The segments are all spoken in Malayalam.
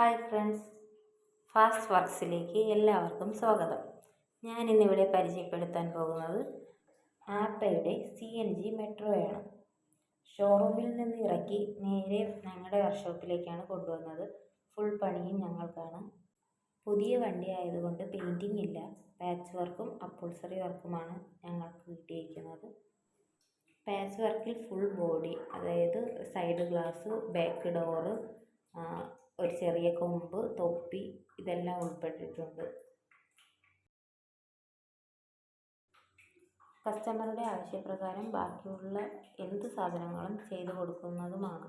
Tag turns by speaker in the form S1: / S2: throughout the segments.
S1: Hi friends. ഫാസ്റ്റ് വർക്ക്സിലേക്ക് എല്ലാവർക്കും സ്വാഗതം. ഞാൻ ഇന്നിവിടെ പരിചയപ്പെടുത്താൻ പോകുന്നത് ആപ്പയുടെ സി എൻ ജി മെട്രോയാണ്. ഷോറൂമിൽ നിന്ന് ഇറക്കി നേരെ ഞങ്ങളുടെ വർക്ക്ഷോപ്പിലേക്കാണ് കൊണ്ടുവന്നത്. ഫുൾ പണിയും ഞങ്ങൾക്കാണ്. പുതിയ വണ്ടി ആയതുകൊണ്ട് പെയിന്റിംഗ് ഇല്ല. പാച്ച് വർക്കും അപ്പോൾസറി വർക്കുമാണ് ഞങ്ങൾക്ക് കിട്ടിയിരിക്കുന്നത്. പാച്ച് വർക്കിൽ ഫുൾ ബോഡി അതായത് സൈഡ് ഗ്ലാസ് ബാക്ക് ഡോറ് ഒരു ചെറിയ കൊമ്പ് തൊപ്പി ഇതെല്ലാം ഉൾപ്പെട്ടിട്ടുണ്ട്. കസ്റ്റമറുടെ ആവശ്യപ്രകാരം ബാക്കിയുള്ള എന്ത് സാധനങ്ങളും ചെയ്തു കൊടുക്കുന്നതുമാണ്.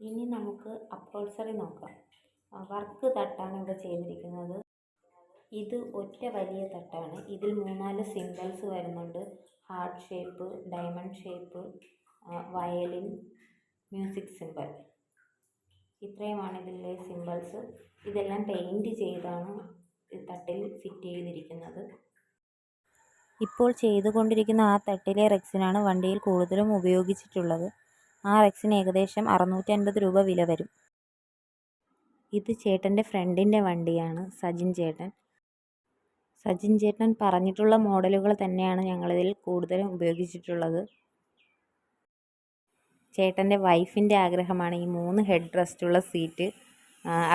S1: ഇനി നമുക്ക് അപ്പോൾസറി നോക്കാം. വർക്ക് തട്ടാണ് ഇവിടെ ചെയ്തിരിക്കുന്നത് ഇത് ഒറ്റ വലിയ തട്ടാണ്. ഇതിൽ മൂന്നാൽ സിംബൽസ് വരുന്നുണ്ട്. Heart shape diamond shape violin music symbol. ഇത്രയുമാണ് ഇതിലെ സിംബൽസ് ഇതെല്ലാം പെയിന്റ് ചെയ്താണ് തട്ടിൽ ഫിറ്റ് ചെയ്തിരിക്കുന്നത്. ഇപ്പോൾ ചെയ്തുകൊണ്ടിരിക്കുന്ന ആ തട്ടിലെ റെക്സിനാണ് വണ്ടിയിൽ കൂടുതലും ഉപയോഗിച്ചിട്ടുള്ളത്. ആ റെക്സിന് ഏകദേശം അറുന്നൂറ്റി അൻപത് രൂപ വില വരും. ഇത് ചേട്ടന്റെ ഫ്രണ്ടിന്റെ വണ്ടിയാണ് സജിൻ ചേട്ടൻ. സജിൻ ചേട്ടൻ പറഞ്ഞിട്ടുള്ള മോഡലുകൾ തന്നെയാണ് ഞങ്ങളിതിൽ കൂടുതലും ഉപയോഗിച്ചിട്ടുള്ളത്. ചേട്ടന്റെ വൈഫിന്റെ ആഗ്രഹമാണ് ഈ മൂന്ന് ഹെഡ് റെസ്റ്റുള്ള സീറ്റ്.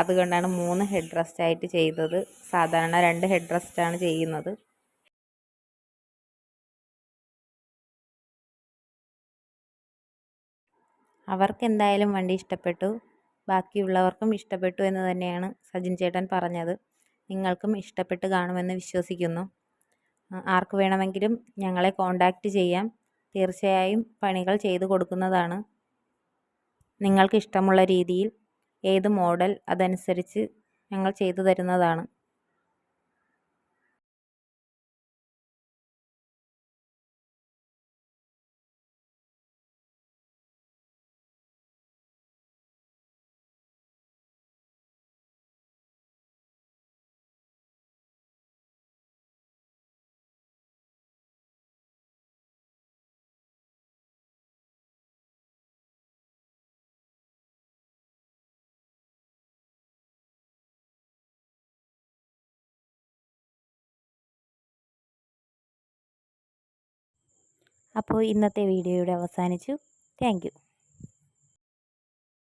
S1: അതുകൊണ്ടാണ് മൂന്ന് ഹെഡ് റെസ്റ്റ് ആയിട്ട് ചെയ്തത്. സാധാരണ രണ്ട് ഹെഡ് റെസ്റ്റാണ് ചെയ്യുന്നത്. അവർക്ക് എന്തായാലും വണ്ടി ഇഷ്ടപ്പെട്ടു. ബാക്കിയുള്ളവർക്കും ഇഷ്ടപ്പെട്ടു എന്ന് തന്നെയാണ് സജിൻ ചേട്ടൻ പറഞ്ഞത്. നിങ്ങൾക്കും ഇഷ്ടപ്പെട്ട് കാണുമെന്ന് വിശ്വസിക്കുന്നു. ആർക്ക് വേണമെങ്കിലും ഞങ്ങളെ കോണ്ടാക്റ്റ് ചെയ്യാം. തീർച്ചയായും പണികൾ ചെയ്തു കൊടുക്കുന്നതാണ്. നിങ്ങൾക്ക് ഇഷ്ടമുള്ള രീതിയിൽ ഏത് മോഡൽ അതനുസരിച്ച് ഞങ്ങൾ ചെയ്തു തരുന്നതാണ്. അപ്പോൾ ഇന്നത്തെ വീഡിയോ ഇവിടെ അവസാനിച്ചു. താങ്ക്